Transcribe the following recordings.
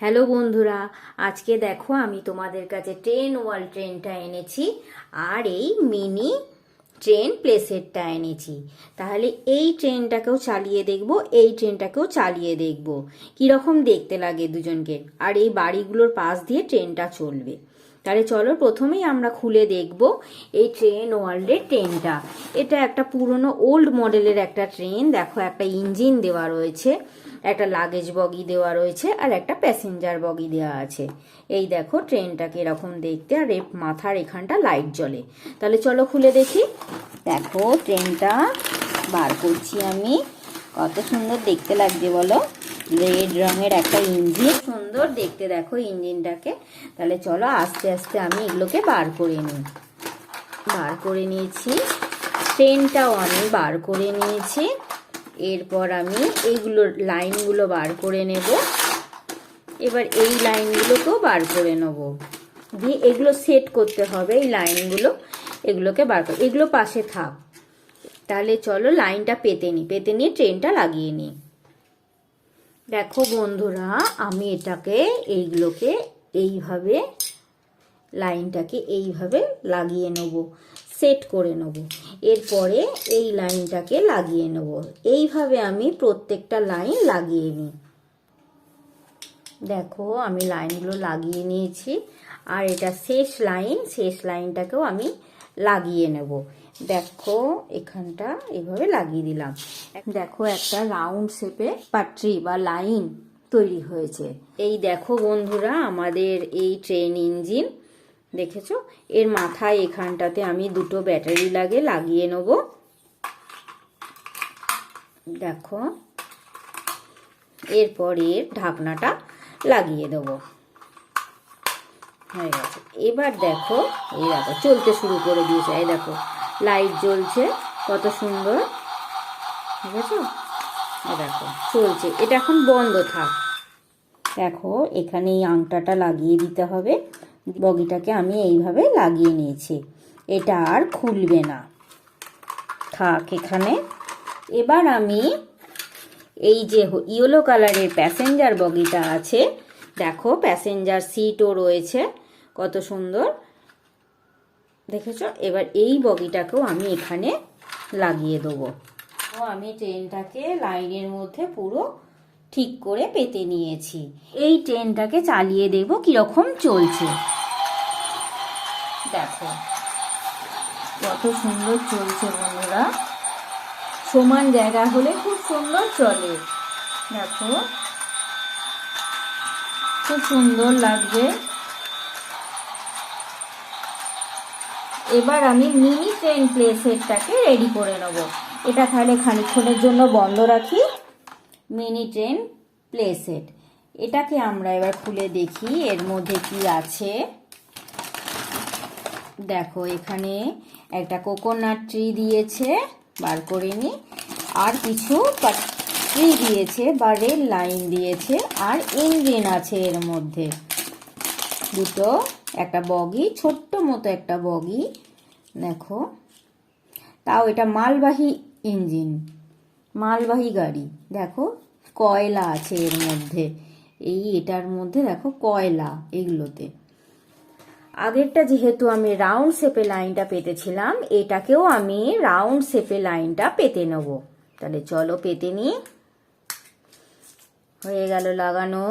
Hello বন্ধুরা, আজকে দেখো আমি তোমাদের কাছে ট্রেন ওয়াল ট্রেনটা এনেছি আর এই মিনি ট্রেন প্লেসেটটা এনেছি। তাহলে এই ট্রেনটাকেও চালিয়ে দেখব, এই ট্রেনটাকেও চালিয়ে দেখব। কীরকম দেখতে লাগে দুজনকে? আর এই বাড়িগুলোর পাশ দিয়ে ট্রেনটা চলবে। তাহলে চলো প্রথমেই আমরা খুলে দেখব এই ট্রেন ওয়ার্ল্ডের ট্রেনটা এটা একটা পুরনো ওল্ড মডেলের একটা ট্রেন দেখো একটা ইঞ্জিন দেওয়া রয়েছে, একটা লাগেজ বগি দেওয়া রয়েছে, আর একটা প্যাসেঞ্জার বগি দেওয়া আছে। এই দেখো ট্রেনটাকে এরকম দেখতে, আর এর মাথার এখানটা লাইট জ্বলে। তাহলে চলো খুলে দেখি। দেখো ট্রেনটা বার করছি আমি। কত সুন্দর দেখতে লাগছে বলো। রেড রঙের একটা ইঞ্জিন। সুন্দর দেখতে দেখো ইঞ্জিনটাকে। তাহলে চলো আস্তে আস্তে আমি এগুলোকে বার করে নিই। বার করে নিয়েছি। ট্রেনটাও আমি বার করে নিয়েছি। এরপর আমি এইগুলো লাইনগুলো বার করে নেব। এবার এই লাইনগুলোকেও বার করে নেব। দিয়ে এগুলো সেট করতে হবে এই লাইনগুলো। এগুলোকে বার করে এগুলো পাশে থাক। তাহলে চলো লাইনটা পেতে নিই। পেতে নিয়ে ট্রেনটা লাগিয়ে নিই। দেখো বন্ধুরা, আমি এটাকে, এইগুলোকে এইভাবে, লাইনটাকে এইভাবে লাগিয়ে নেব, সেট করে নেব। এরপরে এই লাইনটাকে লাগিয়ে নেব। এইভাবে আমি প্রত্যেকটা লাইন লাগিয়ে নিই। দেখো, আমি লাইনগুলো লাগিয়ে নিয়েছি। আর এটা শেষ লাইন, শেষ লাইনটাকেও আমি লাগিয়ে নেব। দেখো, এখানটা এইভাবে লাগিয়ে দিলাম। দেখো, একটা রাউন্ড শেপে পাট্রি বা লাইন তৈরি হয়েছে। এই দেখো বন্ধুরা, আমাদের এই ট্রেন ইঞ্জিন দেখেছ? এর মাথায় এখানটাতে আমি দুটো ব্যাটারি লাগে, লাগিয়ে নেব। দেখো, এরপর এর ঢাকনাটা লাগিয়ে দেবো। হয়ে গেছে। এবার দেখো, এই দেখো, চলতে শুরু করে দিয়েছে। এই দেখো লাইট জ্বলছে, কত সুন্দর। ঠিক আছে? এই দেখো, চলছে। এটা এখন বন্ধ থাক। দেখো, এখানে এই আংটাটা লাগিয়ে দিতে হবে। বগিটাকে আমি এইভাবে লাগিয়ে নিয়েছি। এটা আর খুলবে না। থাক এখানে। এবার আমি এই যে ইয়েলো কালারের প্যাসেঞ্জার বগিটা আছে, দেখো প্যাসেঞ্জার সিটও রয়েছে। কত সুন্দর। দেখেছ? এবার এই বগিটাকেও আমি এখানে লাগিয়ে দেবো। আমি ট্রেনটাকে লাইনের মধ্যে পুরো ঠিক করে পেতে নিয়েছি। এই ট্রেনটাকে চালিয়ে দেখব কীরকম চলছে। দেখো, কত সুন্দর চলছে বন্ধুরা। সমান জায়গা হলে খুব সুন্দর চলে। দেখো, খুব সুন্দর লাগবে। এবার আমি মিনি ট্রেন প্লে সেটটাকে রেডি করে নেব। এটা তাহলে খানিক্ষণের জন্য বন্ধ রাখি। মিনি ট্রেন প্লে সেট এটাকে আমরা এবার খুলে দেখি, এর মধ্যে কি আছে। দেখো, এখানে একটা কোকোনাট ট্রি দিয়েছে, বার করে নি। আর কিছু ট্রি দিয়েছে, বা রেল লাইন দিয়েছে, আর ইঞ্জিন আছে এর মধ্যে। দুটো, একটা বগি, ছোট্ট মতো একটা বগি, দেখো। তাও এটা মালবাহী ইঞ্জিন, মালবাহী গাড়ি, দেখো। কয়লা আছে এর মধ্যে, এই এটার মধ্যে দেখো কয়লা এগুলোতে। আগেরটা যেহেতু আমি রাউন্ড শেপে লাইনটা পেতেছিলাম, এটাকেও আমি রাউন্ড শেপে লাইনটা পেতে নেব। তাহলে চলো পেতে নিই হয়ে গেল লাগানো।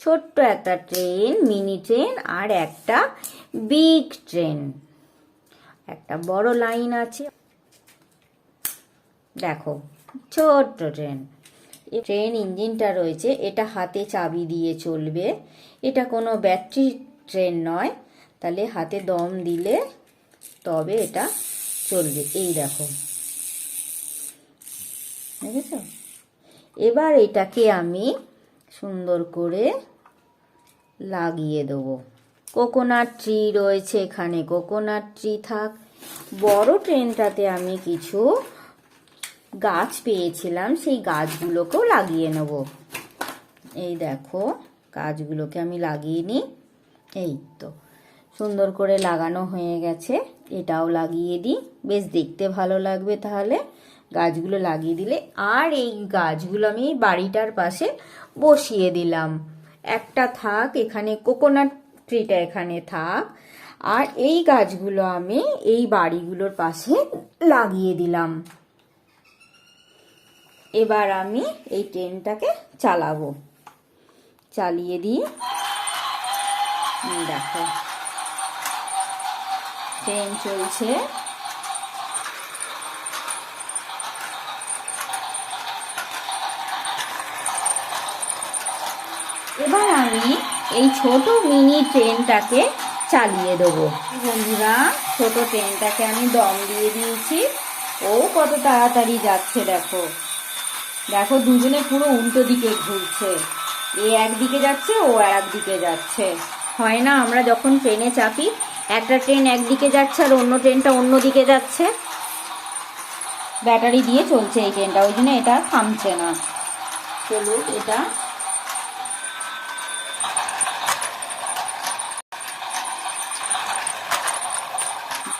ছোট্ট একটা ট্রেন, মিনি ট্রেন আর একটা বিগ ট্রেন। একটা বড় লাইন আছে। দেখো, ছোট্ট ট্রেন। ট্রেন ইঞ্জিনটা রয়েছে, এটা হাতে চাবি দিয়ে চলবে। এটা কোনো ব্যাটারি ট্রেন নয়, তাহলে হাতে দম দিলে তবে এটা চলবে। এই দেখো। দেখেছ? এবার এটাকে আমি সুন্দর করে লাগিয়ে দেবো। কোকোনাট ট্রি রয়েছে এখানে কোকোনাট ট্রি থাক। বড় ট্রেনটাতে আমি কিছু গাছ পেয়েছিলাম, সেই গাছগুলোকেও লাগিয়ে নেব। এই দেখো, গাছগুলোকে আমি লাগিয়ে নিই। এই তো, সুন্দর করে লাগানো হয়ে গেছে, এটাও লাগিয়ে দিই। বেশ দেখতে ভালো লাগবে তাহলে, গাছগুলো লাগিয়ে দিলে। আর এই গাছগুলো আমি বাড়িটার পাশে বসিয়ে দিলাম। একটা থাক, এখানে কোকোনাট ট্রিটা এখানে থাক। আর এই গাছগুলো আমি এই বাড়িগুলোর পাশে লাগিয়ে দিলাম। এবার আমি এই ট্রেনটাকে চালাবো। চালিয়ে দিয়ে দেখো। ট্রেন চলছে। এবার আমি এই ছোট মিনি ট্রেনটাকে চালিয়ে দেবো। বন্ধুরা, ছোট ট্রেনটাকে আমি দম দিয়ে দিয়েছি। ও কত তাড়াতাড়ি যাচ্ছে, দেখো। দেখো, দুজনে পুরো উল্টো দিকে ঘুরছে। এ একদিকে যাচ্ছে, ও আর একদিকে যাচ্ছে। হয় না, আমরা যখন ট্রেনে চাপি, একটা ট্রেন একদিকে যাচ্ছে আর অন্য ট্রেনটা অন্য দিকে যাচ্ছে। ব্যাটারি দিয়ে চলছে এই ট্রেনটা, ওই জন্য এটা থামছে না। চলুক এটা